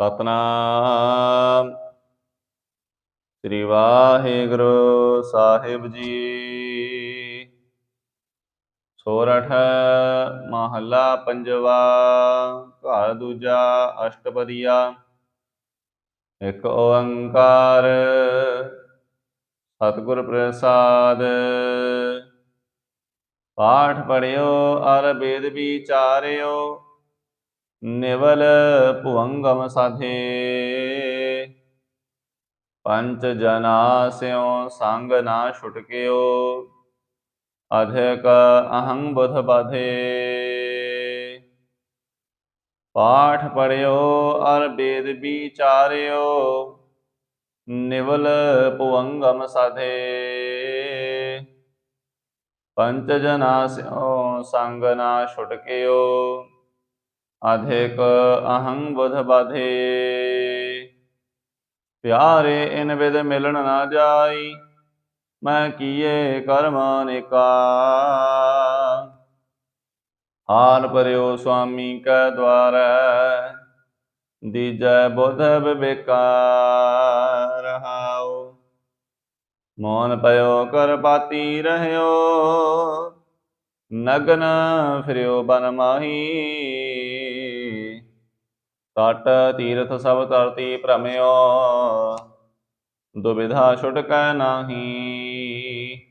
ਸਤਨਾਮ। ਸ੍ਰੀ ਵਾਹਿਗੁਰੂ ਸਾਹਿਬ ਜੀ। ਸੋਰਠ ਮਹੱਲਾ ਪੰਜਵਾ, ਘਰ ਦੂਜਾ ਅਸ਼ਟਪਦੀਆ। ਇੱਕ ਓੰਕਾਰ ਸਤਿਗੁਰ ਪ੍ਰਸਾਦ। ਪਾਠ ਪੜਿਓ, ਅਰ ਬੇਦ ਵਿਚਾਰਿਓ। ਨਿਵਲ ਭੁਵੰਗਮ ਸਾਧੇ। ਪੰਚ ਜਨਾ ਸਿਓ ਸੰਗ ਨਾ ਛੁਟਕਿਓ ਅਧਿਕ ਅਹੰ ਬੁਧ ਬਾਧੇ। ਪਾਠ ਪੜਿਓ, ਅਰ ਬੇਦ ਵਿਚਾਰਿਓ, ਨਿਵਲ ਭੁਵੰਗਮ ਸਾਧੇ। ਪੰਚ ਜਨਾ ਸਿਓ ਸੰਗ ਨਾ ਛੁਟਕਿਓ ਅਧਿਕ ਅਹੰ ਬੁਧ ਬਾਧੇ। ਪਿਆਰੇ ਇਨ ਵਿਦ ਮਿਲਣ ਨਾ ਜਾਈ, ਮੈਂ ਕੀਏ ਕਰਮ ਅਨੇਕਾ ਹਾਲ ਪਰਿਓ ਸੁਆਮੀ ਕੈ ਦਵਾਰੈ ਦੀਜੈ ਬੁਧ ਵਿਵੇਕਾ ਰਹਾਉ, ਮੋਨ ਪਇਓ ਕਰ ਪਾਤੀ ਰਹਿਓ, ਨਗਨ ਫਿਰਿਓ ਬਨ ਮਾਹੀ। ਤਟ ਤੀਰਥ ਸਭ ਧਰਤੀ ਭ੍ਰਮਿਓ, ਦੁਬਿਧਾ ਛੁਟਕੈ ਨਾਹੀ।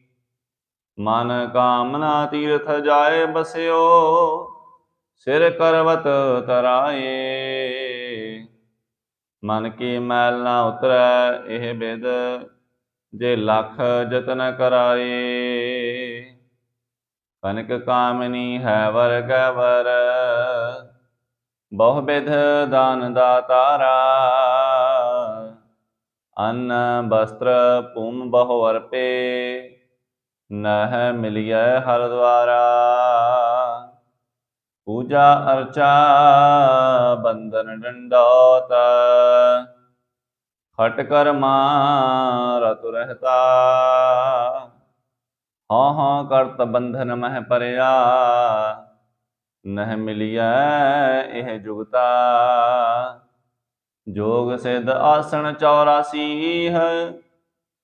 ਮਨ ਕਾਮਨਾ ਤੀਰਥ ਜਾਏ ਬਸਿਓ, ਸਿਰ ਕਰਵਤ ਤਰਾਏ। ਮਨ ਕੀ ਮੈਲ ਨਾ ਉਤਰੈ, ਇਹ ਬਿਦ ਜੇ ਲੱਖ ਯਤਨ ਕਰਾਏ। ਕਨਕ ਕਾਮਨੀ ਹੈ ਵਰ ਕੈ ਵਰ ਬਹੁ ਵਿਧ ਦਾਨ ਦਾਤਾਰਾ ਅੰਨ ਵਸਤਰ ਪੂਮ ਬਹੁ ਅਰਪੇ, ਨਹ ਮਿਲਿਐ ਹਰ ਦਵਾਰਾ ਪੂਜਾ ਅਰਚਾ ਬੰਦਨ ਡੰਡੋਤ ਖਟ ਕਰਮਾ ਰਤੁ ਰਹਤਾ। ਹਾਂ ਹਾਂ ਕਰਤ ਬੰਧਨ ਮਹਿ ਪਰਿਆ। ਨਹਿ ਮਿਲਿਆ ਇਹ ਜੁਗਤਾ। ਜੋਗ ਸਿਧ ਆਸਣ 84 ਹੈ,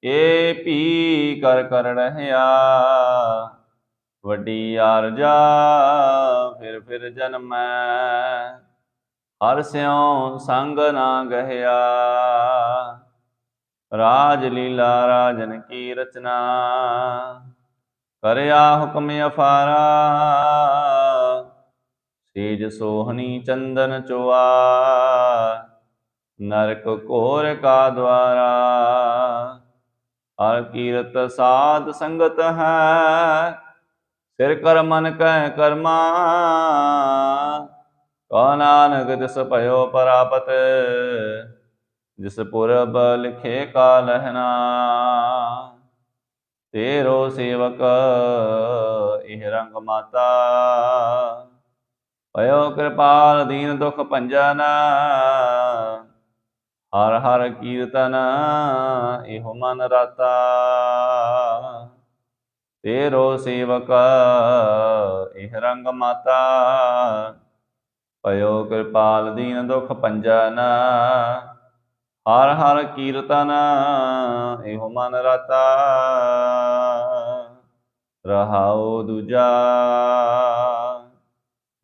ਏ ਪੀ ਕਰ ਕਰ ਰਹਿਆ। ਵੱਡੀ ਆਰਜਾ ਫਿਰ ਫਿਰ ਜਨਮੈ। ਹਰ ਸਿਉ ਸੰਗ ਨਾ ਗਹਿਆ। ਰਾਜ ਲੀਲਾ ਰਾਜਨ ਕੀ ਰਚਨਾ। ਕਰਿਆ ਹੁਕਮ ਅਫਾਰਾ। ਤੇਜ ਸੋਹਣੀ ਚੰਦਨ ਚੋਆ, ਨਰਕ ਕੋਰ ਕਾ ਦਵਾਰਾ ਹਰ ਕੀਰਤ ਸਾਧ ਸੰਗਤ ਹੈ, ਸਿਰ ਕਰ ਮਨ ਕੈ ਕਰਮਾ। ਕਾ ਨਾਨਕ ਤਿਸ ਭਇਓ ਪਰਾਪਤ, ਜਿਸ ਪੁਰਬ ਲਿਖੇ ਕਾ ਲਹਿਣਾ। ਤੇਰੋ ਸੇਵਕ, ਇਹ ਰੰਗ ਮਾਤਾ। ਭਇਓ ਕਿਰਪਾਲ ਦੀਨ ਦੁਖ ਭੰਜਨ ਹਰ ਹਰ ਕੀਰਤਨ ਇਹੋ ਮਨ ਰਤਾ। ਤੇਰੋ ਸੇਵਕ ਇਹ ਰੰਗ ਮਾਤਾ। ਭਇਓ ਕਿਰਪਾਲ ਦੀਨ ਦੁਖ ਭੰਜਨ ਹਰ ਹਰ ਕੀਰਤਨ ਇਹੋ ਮਨ ਰਤਾ। ਰਹਾਉ ਦੂਜਾ।